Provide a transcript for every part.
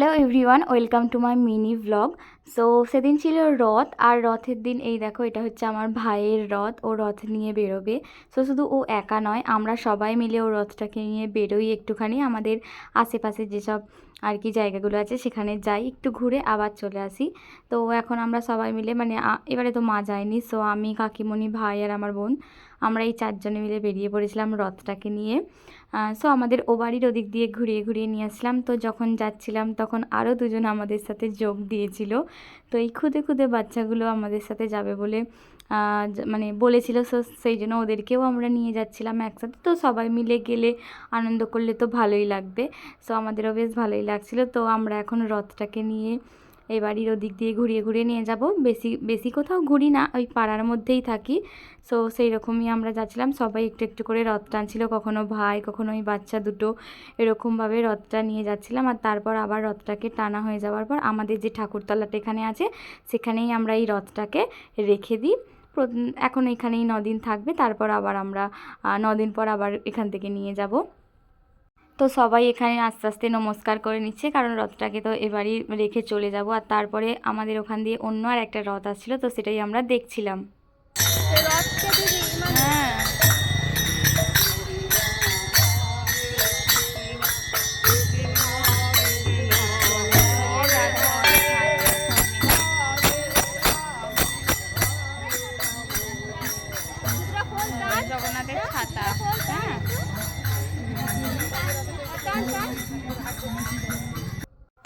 Hello everyone, welcome to my mini blog so সেদিন ছিল রথ, আর রথের দিন এই দেখো, এটা হচ্ছে আমার ভাইয়ের রথ, ও রথ নিয়ে বেরোবে। সো শুধু ও একা নয়, আমরা সবাই মিলে ও রথটাকে নিয়ে বেরোই একটুখানি। আমাদের আশেপাশে যেসব আর কি জায়গাগুলো আছে সেখানে যাই, একটু ঘুরে আবার চলে আসি। তো এখন আমরা সবাই মিলে মানে এবারে তো মা যায়নি সো আমি, কাকিমণি, ভাই আর আমার বোন, আমরা এই চারজনে মিলে বেরিয়ে পড়েছিলাম রথটাকে নিয়ে। সো আমাদের ও বাড়ির ওদিক দিয়ে ঘুরিয়ে ঘুরিয়ে নিয়ে আসলাম। তো যখন যাচ্ছিলাম তখন আরও দুজন আমাদের সাথে যোগ দিয়েছিল। তো এই খুদে খুদে বাচ্চাগুলো আমাদের সাথে যাবে বলে মানে বলেছিল। সো সেই জন্য ওদেরকেও আমরা নিয়ে যাচ্ছিলাম একসাথে। তো সবাই মিলে গেলে আনন্দ করলে তো ভালোই লাগবে। সো আমাদেরও বেশ ভালোই লাগছিল, তো আমরা এখন রথটাকে নিয়ে এই বাড়ির ওদিক দিয়ে ঘুরিয়ে ঘুরিয়ে নিয়ে যাব। বেশি বেশি কোথাও ঘুরি না, ওই পাড়ার মধ্যেই থাকি। সো সেই রকমই আমরা যাচ্ছিলাম। সবাই একটু একটু করে রথ টানছিল। কখনো ভাই, কখনো ওই বাচ্চা দুটো এরকমভাবে রথটা নিয়ে যাচ্ছিলাম। আর তারপর আবার রথটাকে টানা হয়ে যাওয়ার পর আমাদের যে ঠাকুরতলাটা এখানে আছে, সেখানেই আমরা এই রথটাকে রেখে দিই। এখন এখানেই নদিন থাকবে। তারপর আবার আমরা নদিন পর আবার এখান থেকে নিয়ে যাব। তো সবাই এখানে আস্তে আস্তে নমস্কার করে নিচ্ছে কারণ রথটাকে তো এবারই রেখে চলে যাব। আর তারপরে আমাদের ওখান দিয়ে অন্য আর একটা রথ আসছিল তো সেটাই আমরা দেখছিলাম। হ্যাঁ জগন্নাথের ছাতা। হ্যাঁ।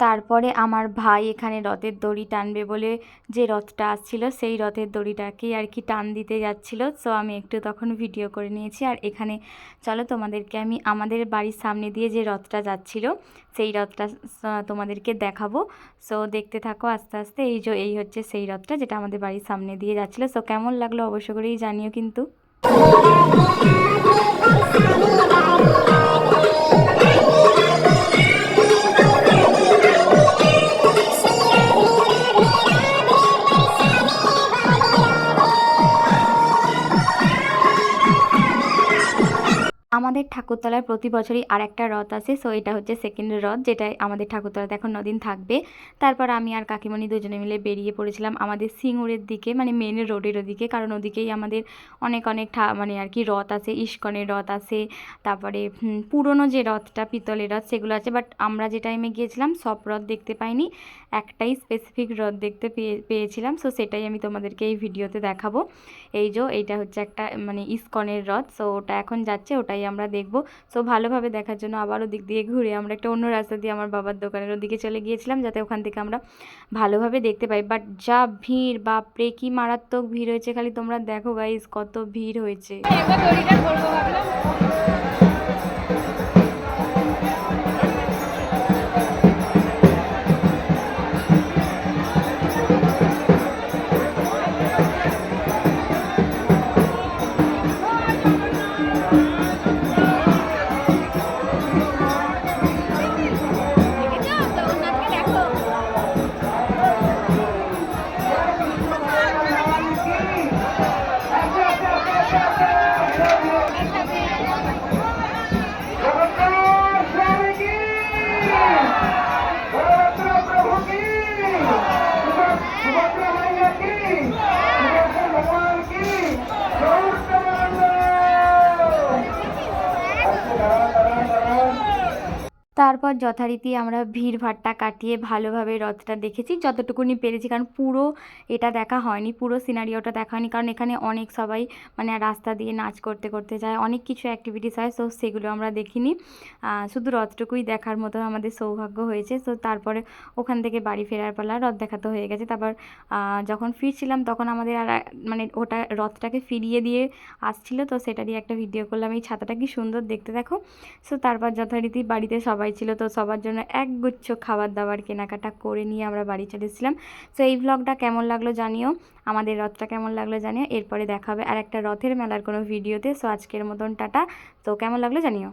তারপরে আমার ভাই এখানে রথের দড়ি টানবে বলে যে রথটা আসছিল, সেই রথের দড়িটাকেই আর কি টান দিতে যাচ্ছিল। সো আমি একটু তখন ভিডিও করে নিয়েছি। আর এখানে, চলো তোমাদেরকে আমি আমাদের বাড়ির সামনে দিয়ে যে রথটা যাচ্ছিল, সেই রথটা তোমাদেরকে দেখাবো। সো দেখতে থাকো আস্তে আস্তে, এই যে, এই হচ্ছে সেই রথটা যেটা আমাদের বাড়ির সামনে দিয়ে যাচ্ছিল। সো কেমন লাগল অবশ্য করেই জানিও কিন্তু। আমাদের ঠাকুরতলায় প্রতি বছরই আর একটা রথ আসে সো এটা হচ্ছে সেকেন্ড রথ, যেটা আমাদের ঠাকুরতলাতে এখন নদিন থাকবে। তারপর আমি আর কাকিমণি দুজনে মিলে বেরিয়ে পড়েছিলাম আমাদের সিঙ্গুরের দিকে মানে মেন রোডের ওদিকে, কারণ ওদিকেই আমাদের অনেক অনেক মানে আর কি রথ আছে, ইস্কনের রথ আছে, তারপরে পুরনো যে রথটা, পিতলের রথ, সেগুলো আছে বাট আমরা যে টাইমে গিয়েছিলাম, সব রথ দেখতে পাইনি, একটাই স্পেসিফিক রথ দেখতে পেয়ে, পেয়েছিলাম সো সেটাই আমি তোমাদেরকে এই ভিডিওতে দেখাবো। এই যে, এইটা হচ্ছে একটা মানে ইস্কনের রথ সো ওটা এখন যাচ্ছে, ওটাই আমরা দেখব। সো ভালোভাবে দেখার জন্য আবার ওদিক দিয়ে ঘুরে আমরা একটা অন্য রাস্তা দিয়ে আমার বাবার দোকানের ওদিকে চলে গিয়েছিলাম, যাতে ওখান থেকে আমরা ভালোভাবে দেখতে পাই। বাট যা ভিড়, বাপরে, কি মারাত্মক ভিড় হয়েছে। খালি তোমরা দেখো গাইস কত ভিড় হয়েছে। তারপর যথারীতি আমরা ভিড় ভাট্টা কাটিয়ে ভালোভাবে রথটা দেখেছি, যতটুকুনি পেরেছি। কারণ পুরো এটা দেখা হয়নি, পুরো সিনারিওটা দেখা হয়নি। কারণ এখানে অনেক সবাই মানে রাস্তা দিয়ে নাচ করতে করতে যায়, অনেক কিছু অ্যাক্টিভিটিস হয় সো সেগুলো আমরা দেখিনি। শুধু রথটুকুই দেখার মতো আমাদের সৌভাগ্য হয়েছে। সো তারপরে ওখান থেকে বাড়ি ফেরার পালা রথ দেখা তো হয়ে গেছে। তারপর যখন ফিরছিলাম তখন আমাদের আর মানে ওটা রথটাকে ফিরিয়ে দিয়ে আসছিল। তো সেটা দিয়ে একটা ভিডিও করলাম, এই ছাতাটা কি সুন্দর দেখতে দেখো। সো তারপর যথারীতি বাড়িতে সবাই ছিল তো সবার জন্য একগুচ্ছ খাবার দাবার কেনাকাটা করে নিয়ে আমরা বাড়ি চলেছিলাম। তো সো এই ব্লগটা কেমন লাগল জানিও, আমাদের রথটা কেমন লাগল জানিও। এরপরে দেখাবে আর একটা রথের মেলার কোনো ভিডিওতে সো আজকের মতন টাটা। তো কেমন লাগল জানিও?